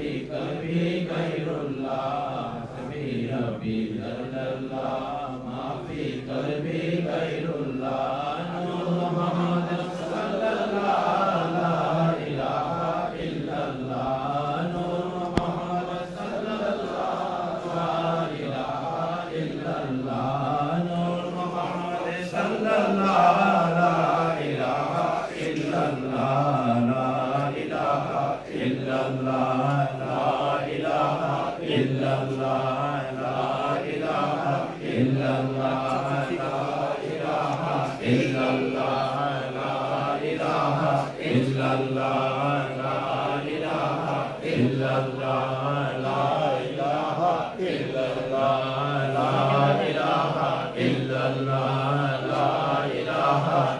कभी गैरुल्लाह कभी रबी अल्लाह माफी कभी गैरुल्लाह नूर मोहम्मद सल्लल्लाह ला इलाहा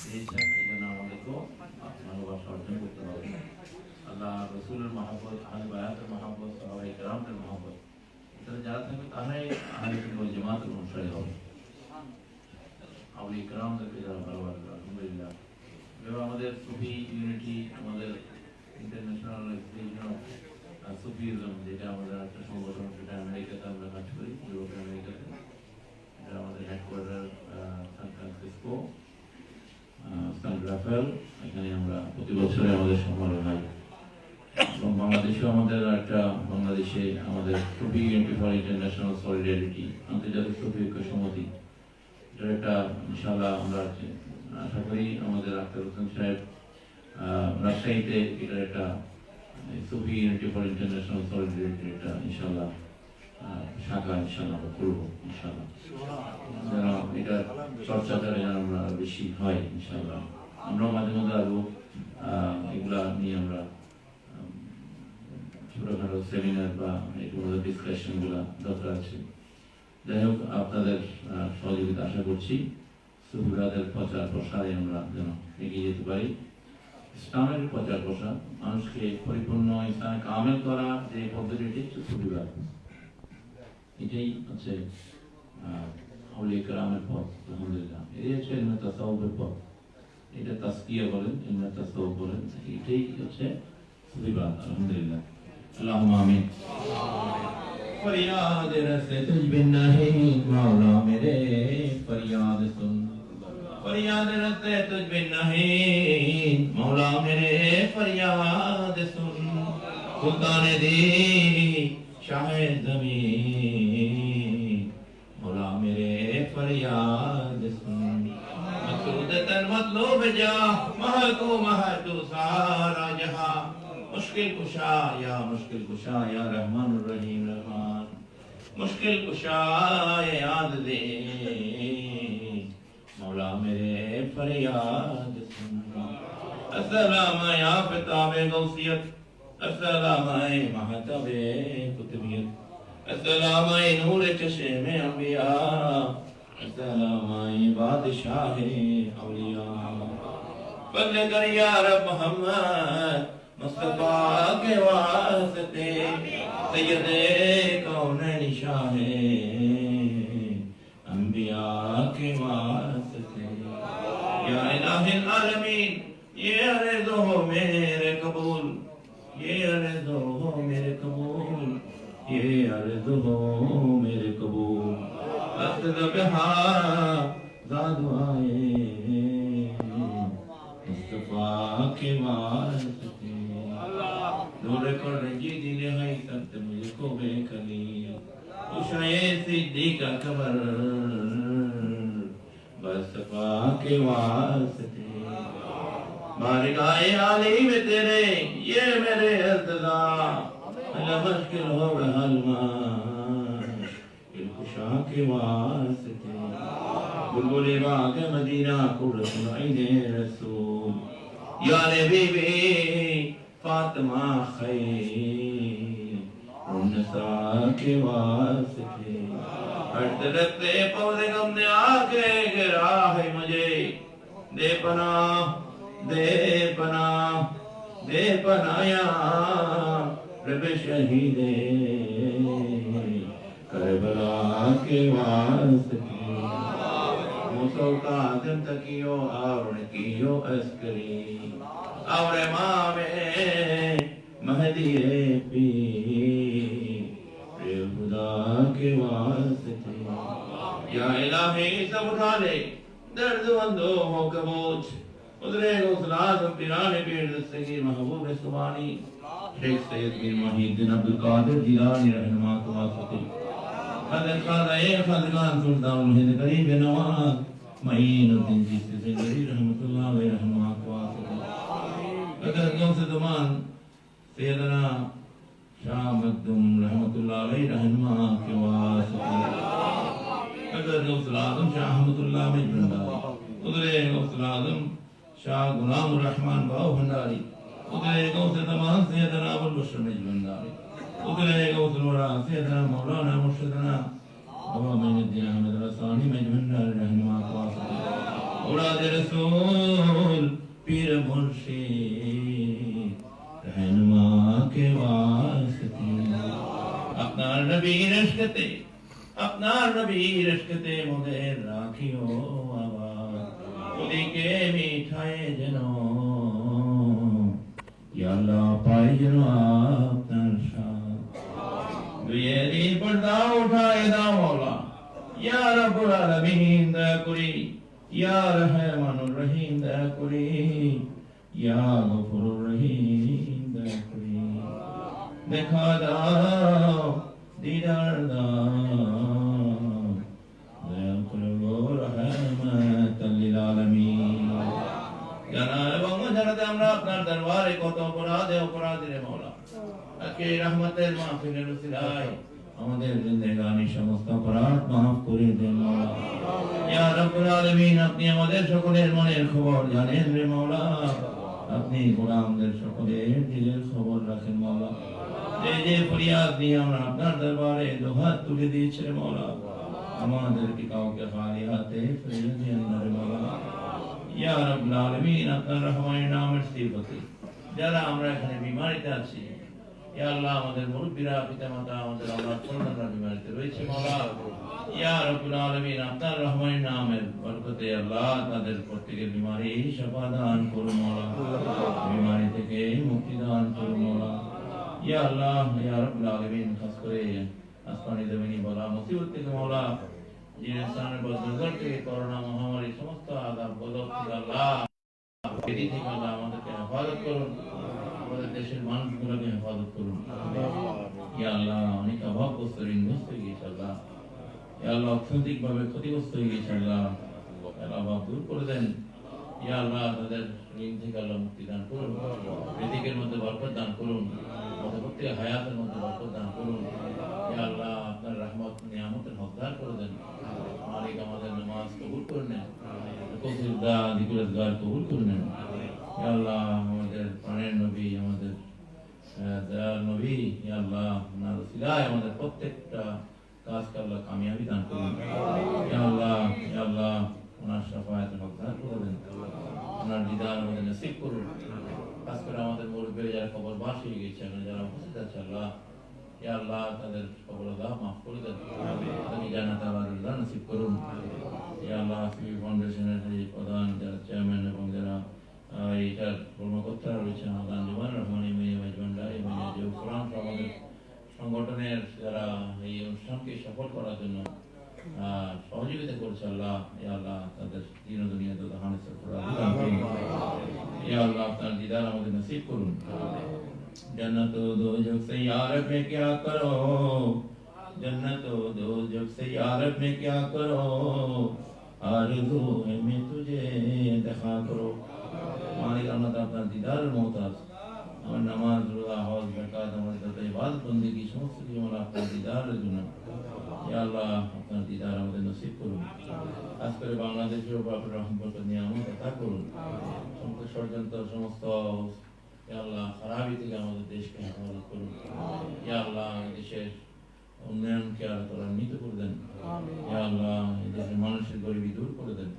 সেই হিসাবে যেন আমাদেরকেও ভালোবাসা অর্জন করতে হবে। আল্লাহ রসুলের মহাব্বত, আহলে বায়াতের মহাব্বত সবাই গ্রামের মহাব্বত। তাহলে যারা থাকবে, তারাই আহলে জামাতের অনুসারী হবে। আবুল ইকরামদেরকে যারা ভালোবাসবে, আলহামদুলিল্লাহ। এভাবে আমাদের সুফি ইউনিটি, আমাদের ইন্টারন্যাশনাল সুফিজম, যেটা আমাদের একটা সংগঠন, সেটা আমেরিকাতে সান এখানে আমরা প্রতি বছরে আমাদের সমারোহ হয় এবং বাংলাদেশেও আমাদের একটা বাংলাদেশে আমাদের Sufi unity for international solidarity আন্তর্জাতিক সুফি ঐক্য সমিতি এটার একটা ইনশাআল্লাহ আমরা আশা করি আমাদের আক্তার হোসেন সাহেব রাজশাহীতে এটার একটা Sufi unity for international solidarity একটা ইনশাআল্লাহ আহ, শাখা ইনশাআল্লাহ আমরা করব ইনশাআল্লাহ। যেন এটা চর্চাটা যেন আমরা বেশি হয় ইনশাআল্লাহ। আমরাও মাঝে মাঝে আসব। এগুলা নিয়ে আমরা ছোটখাটো সেমিনার বা ডিসকাশনগুলা দরকার আছে। যাই হোক আপনাদের সহযোগিতা আশা করছি। সুবিধাদের প্রচার প্রসারে আমরা যেন এগিয়ে যেতে পারি। ইসলামের প্রচার প্রসার মানুষকে পরিপূর্ণ ইসলামে কামেল করা যে পদ্ধতিটি সুবিবাদ এটাই হচ্ছে আহ, আউলিয়া কেরামের পথ আলহামদুলিল্লাহ। এটাই হচ্ছে পথ। এটা তাস্কিয়া বলেন ইমনা তাস্তাও বলেন এটাই হচ্ছে রিবা আলহামদুলিল্লাহ اللهم آمين فریاد رس تجھ بن نہیں مولا میرے فریاد سن فریاد رس تجھ بن نہیں مولا میرے فریاد سن سلطان دی شاہ زمین مطلوب جا مہر کو مہر سارا جہاں۔ مشکل کشا یا مشکل کشا یا رحمان الرحیم رحمان۔ مشکل کشا یاد دے۔ مولا میرے فریاد سنگا۔ السلام یا فتاب غوثیت۔ السلام اے مہتب کتبیت السلام اے نور چشم انبیاء۔ بادشاہ اولیاء۔ کر یا رب محمد، مصطفیٰ کے واسطے کون نشاہ انبیاء کے واسطے۔ یا الہ العالمین، یہ عرض ہو میرے قبول۔ یہ عرض ہو میرے قبول۔ یہ عرض ہو میرے قبول۔ ذبحا زاد آئے مصطفیٰ کے وارث تھے۔ نور کو رنجیدی نہائی تخت مجھ کو بے کلی۔ خوشائے صدیقہ کمر مصطفیٰ کے وارث تھے۔ بارگاہ میں تیرے، یہ میرے ارتضا اللہ مشکل ہو رہا الماں شاہ کے واسطے۔ بلبل باغ مدینہ کو رسول عین رسول۔ یا نبی بی فاطمہ خیر۔ نسا کے واسطے۔ ہر طرف درخت پودے غم نے آ کے گرا ہے مجھے۔ دے پناہ دے پناہ، دے پنایا رب شہید کربلا کے واسطے موسوقا آدم تکیو اور کیو اسکری اور امام مہدی پی پھر خدا کے واسطے یا الہی سب اٹھا لے درد مندو ہو کبوچ ادرے غسلات پیران پیر دستگی محبوب سبانی شیخ سید میر محید دن عبدالقادر جیلانی رحمہ کو واسطے قد قال خلقان سلطان هند قريب نواز معين الدين جيسي سيدي رحمة الله ويرحمه أقواته قدر قوس دمان سيدنا شاہ مقدم رحمت اللہ علیہ رہنما کے واسطے اگر غوث العظم شاہ احمد اللہ میں بندہ ادرے غوث العظم شاہ غلام الرحمن باو بھنڈاری ادرے غوث تمام سیدنا ابو البشر میں بندہ ادرے غوث الورا سیدنا مولانا مرشدنا ख्वास औलाद रसूल पीर मुर्शिद रहनुमा के वास्ते अपना नबी रश्कते আপনার নবীর ইশকতে মোদের রাখিও আবার ওদিকে মিঠায় যেন ইয়া আল্লাহ পাই যেন আপনার সাথ দুয়েরই পর্দা উঠায় দাও মৌলা ইয়া রব্বুল আলামিন দয়া করি ইয়া রহমানুর রহিম, দয়া করি। ইয়া গফুরুর রহিম, দয়া করি। দেখা দাও, দিদার দয়া করে গো রহমাতাল লিল আলামিন। জানা এবং জানাতে আমরা আপনার দরবারে কত অপরাধে অপরাধী মাওলা আজকে রহমতের মাহফিলের উসিলায় আমাদের জিন্দেগানি সমস্ত অপরাধ মাফ করে দেন মাওলা। ইয়া আলামিন, আপনি আমাদের সকলের মনের খবর জানেন রে মাওলা। আপনি গোলামদের সকলের দিলের খবর রাখেন মাওলা। এই যে ফরিয়াদ নিয়ে আমরা আপনার দরবারে দোহাত তুলে দিয়েছে রে কাউকে খালি হাতে মাওলা। ইয়া আলামিন, আপনার রহমানের নামের সিফতে যারা আমরা এখানে বিমারিতে আছি ইয়া আল্লাহ আমাদের মুরব্বীরা আমাদের আল্লাহ মহামারী সমস্ত আল্লাহ আমাদেরকে হেফাজত করুন। আমাদের দেশের মানুষগুলোকে হেফাজত করুন। ইয়া আল্লাহ অনেক অভাবগ্রস্ত ঋণগ্রস্ত হয়ে গেছে আল্লাহ। ইয়া আল্লাহ অর্থনৈতিক ভাবে ক্ষতিগ্রস্ত হয়ে গেছে আল্লাহ। অভাব দূর করে দেন। ইয়া আল্লাহ তাদের ঋণ থেকে আল্লাহ মুক্তি দান করুন। রিজিকের মধ্যে বরকত দান করুন। আমাদের প্রত্যেক হায়াতের মধ্যে বরকত দান করুন। ইয়া আল্লাহ আপনার রহমত নিয়ামতের হকদার করে দেন। মালিক আমাদের নামাজ কবুল করে নেন। দিকুল গার কবুল করে নেন। আল্লাহ আমাদের প্রাণের নবী আমাদের দয়াল নবী আল্লাহ ওনার উসিলায় আমাদের প্রত্যেকটা কাজকে আল্লাহ কামিয়াবি দান করুন। আল্লাহ আল্লাহ ওনার সাফায়াত হকদার করে ওনার দিদার আমাদের নসিব করুন। খাস করে আমাদের মুরব্বী যারা কবর বাস হয়ে গেছে যারা উপস্থিত আছে আল্লাহ আল্লাহ তাদের কবর আল্লাহ মাফ করে দেন। আপনি জানাত আল্লাহ নসিব করুন। আল্লাহ ফাউন্ডেশনের প্রধান যারা চেয়ারম্যান এবং যারা আহ, এইটার কর্মকর্তারা রয়েছেন আদান জমান রহমান ইমিয়া মেজবান্ডা এবং যে কোরআন আমাদের সংগঠনের যারা এই অনুষ্ঠানকে সফল করার জন্য আহ, সহযোগিতা করছে আল্লাহ ইয়া আল্লাহ তাদের দিন ও দুনিয়া তো হানে ইয়া আল্লাহ আপনার দিদার আমাদের নসিব করুন जन्नत दो जग से यारब में क्या करो जन्नत दो जग से यारब में क्या करो आरज़ू है मैं तुझे देखा करो মালিক তাআলা আপনার দিদারের মহতাজ আমার নামাজ, রোজা, হজ, যাকাত, আমার যত ইবাদত, বন্দেগী, সমস্ত কিছু আমরা আপনার দিদারের জন্য ইয়া আল্লাহ, আপনার দিদার আমাদের নসিব করুন। খাস করে বাংলাদেশের উপর আপনার রহমত নিয়ামত আতা করুন। সমস্ত ষড়যন্ত্র, সমস্ত ইয়া আল্লাহ খারাপি থেকে আমাদের দেশকে হেফাজত করুন। ইয়া আল্লাহ, দেশের উন্নয়নকে আল্লাহ ত্বরান্বিত করে দেন? ইয়া আল্লাহ দেশের মানুষের গরিবি দূর করে দেন।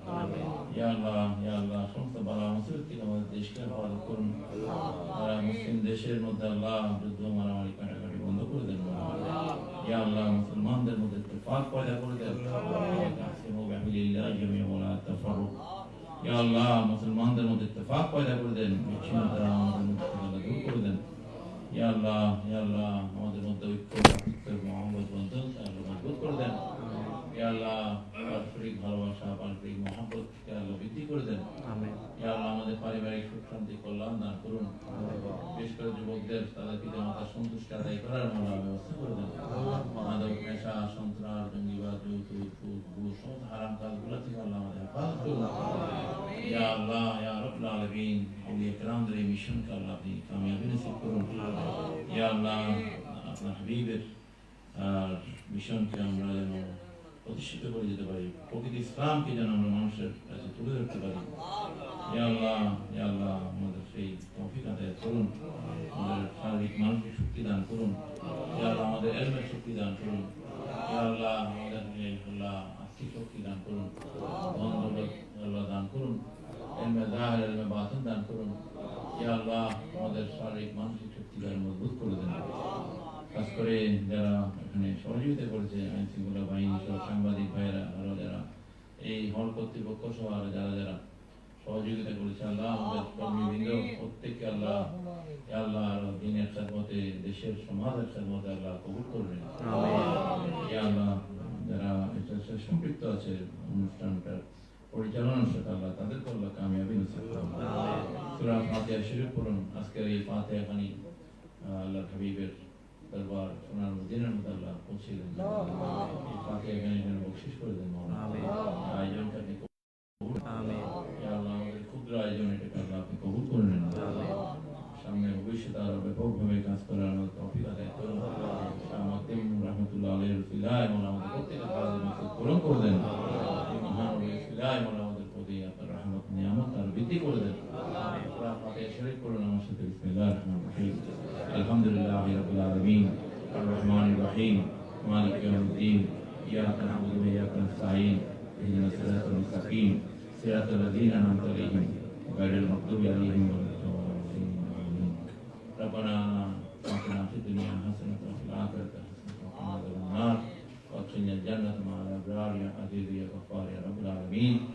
ইয়া আল্লাহ ইয়া আল্লাহ সমস্ত বালা মুসিবত থেকে আমাদের দেশকে হেফাজত করুন? আর মুসলিম দেশের মধ্যে আল্লাহ যুদ্ধ মারামারি কাটাকাটি বন্ধ করে দেন। ইয়া আল্লাহ মুসলমানদের মধ্যে ইত্তেফাক পয়দা করে দেন। ইয়া আল্লাহ মুসলমানদের মধ্যে ইত্তেফাক পয়দা করে দেন। বিচ্ছিন্নতা আমাদের মধ্যে দূর করে দেন। ইয়া আল্লাহ ইয়া আল্লাহ আমাদের মধ্যে ঐক্য মহব্বত বন্ধন আল্লাহ মজবুত করে দেন ইয়া আল্লাহ পারস্পরিক ভালোবাসা পারস্পরিক মহব্বত ইয়া আল্লাহ বৃদ্ধি করে দেন। ইয়া আল্লাহ আমাদের পারিবারিক সুখ শান্তি কল্যাণ দান করুন। বিশেষ করে যুবকদের তাদের পিতা মাতা সন্তুষ্ট আদায় করার মনে ব্যবস্থা করে দেন। মাদক নেশা সন্ত্রাস জঙ্গিবাদ যৌতুক সুদ ঘুষ সমস্ত হারাম কাজগুলো থেকে আল্লাহ আমাদের হেফাজত করুন। ইয়া আল্লাহ ইয়া রব্বুল আলামিন আউলিয়া کرام দের মিশনকে আল্লাহ আপনি কামিয়াবি নসিব করুন। ইয়া আল্লাহ আপনার হাবিবের মিশনকে আমরা যেন প্রতিষ্ঠিত করে যেতে পারি। প্রকৃতি ইসলামকে যেন আমরা মানুষের কাছে তুলে ধরতে পারি। ইয়া আল্লাহ ইয়া আল্লাহ আমাদের সেই তৌফিক আদায় করুন আমাদের শারীরিক মানসিক শক্তি দান করুন। ইয়া আল্লাহ আমাদের এলমের শক্তি দান করুন। ইয়া আল্লাহ আমাদের আল্লাহ আর্থিক শক্তি দান করুন। ধন দৌলত আল্লাহ দান করুন। এলমে জাহের এলমে বাতিন দান করুন। ইয়া আল্লাহ আমাদের শারীরিক মানসিক শক্তি দ্বারা মজবুত করে দেন। খাস করে যারা এখানে সহযোগিতা করেছে আইন শৃঙ্খলা বাহিনী সহ সাংবাদিক ভাইয়েরা আরও যারা এই হল কর্তৃপক্ষ সহ আরও যারা যারা সহযোগিতা করেছে আল্লাহ আমাদের কর্মীবৃন্দ প্রত্যেককে আল্লাহ আল্লাহ আরও দিনের খেদমতে দেশের সমাজের খেদমতে আল্লাহ কবুল করবেন আল্লাহ যারা এটার সাথে সম্পৃক্ত আছে অনুষ্ঠানটার পরিচালনার সাথে আল্লাহ তাদেরকে আল্লাহ কামিয়াবি নসিব করুন সূরা ফাতিহা শরীফ পড়ুন আজকের এই ফাতিহা খানি আল্লাহ হাবিবের দরবার সোনার মদিনার মধ্যে আল্লাহ পৌঁছে দেন এই ফাতিহা খানি যেন বকশিস করে দেন মাওলানা আয়োজনটা আপনি কবুল আল্লাহ আমাদের ক্ষুদ্র আয়োজন এটাকে আল্লাহ আপনি কবুল করে নেন সামনে ভবিষ্যতে আরও ব্যাপকভাবে কাজ করার মতো তৌফিক আদায় করুন রহমতুল্লাহ এবং আমাদের প্রত্যেকের কাজের মতো করে দেন উসিলায় এবং আমাদের প্রতি আপনার রহমত নিয়ামত আর বৃদ্ধি করে দেন সূরা ফাতিহা শরীফ পড়ুন আমার সাথে বিসমিল্লাহির রহমানির রহিম আলহামদুলিল্লাহি রাব্বিল আলামিন আর রহমানির রহিম মালিক ইয়াউমিদ্দিন إياك نعبد وإياك نستعين اهدنا الصراط المستقيم صراط الذين أنعمت عليهم غير المغضوب عليهم ولا الضالين آمين ربنا آتنا في الدنيا حسنة وفي الآخرة mean,